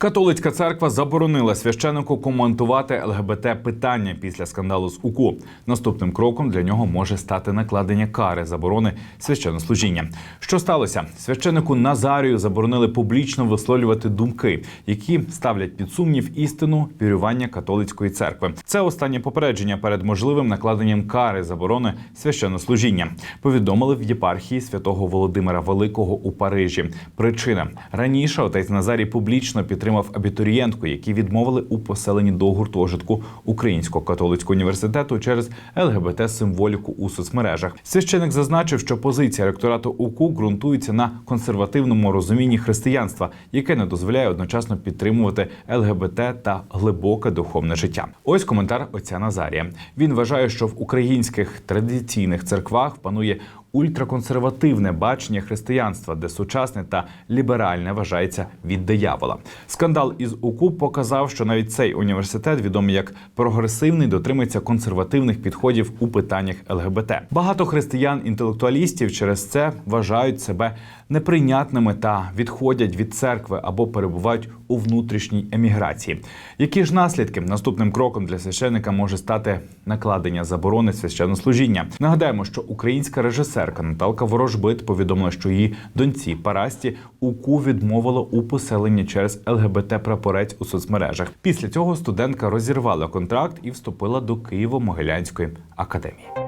Католицька церква заборонила священику коментувати ЛГБТ питання після скандалу з УКУ. Наступним кроком для нього може стати накладення кари заборони священнослужіння. Що сталося? Священику Назарію заборонили публічно висловлювати думки, які ставлять під сумнів істину вірювання католицької церкви. Це останнє попередження перед можливим накладенням кари заборони священнослужіння. Повідомили в єпархії святого Володимира Великого у Парижі. Причина раніше отець Назарій публічно підтримав абітурієнтку, які відмовили у поселенні до гуртожитку Українського католицького університету через ЛГБТ символіку у соцмережах. Священик зазначив, що позиція ректорату УКУ ґрунтується на консервативному розумінні християнства, яке не дозволяє одночасно підтримувати ЛГБТ та глибоке духовне життя. Ось коментар отця Назарія. Він вважає, що в українських традиційних церквах панує ультраконсервативне бачення християнства, де сучасне та ліберальне вважається від диявола. Скандал із УКУ показав, що навіть цей університет, відомий як прогресивний, дотримується консервативних підходів у питаннях ЛГБТ. Багато християн-інтелектуалістів через це вважають себе неприйнятними та відходять від церкви або перебувають у внутрішній еміграції. Які ж наслідки наступним кроком для священника може стати накладення заборони священнослужіння? Нагадаємо, що українська режисерка Наталка Ворожбит повідомила, що її доньці Парасті УКУ відмовила у поселенні через ЛГБТ прапорець у соцмережах. Після цього студентка розірвала контракт і вступила до Києво-Могилянської академії.